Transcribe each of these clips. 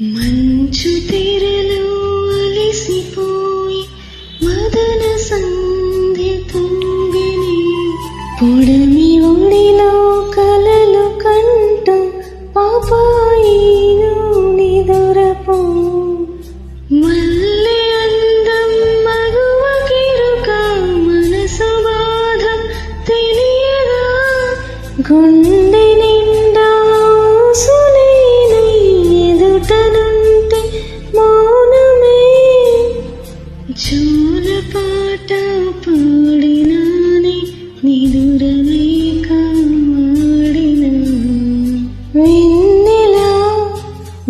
మంచు తెరలు అలిసిపోయి మదన సంధి తొంగిని పొడమి ఒడిలో కలలు కంటూ పాపాయి గుండె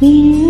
你。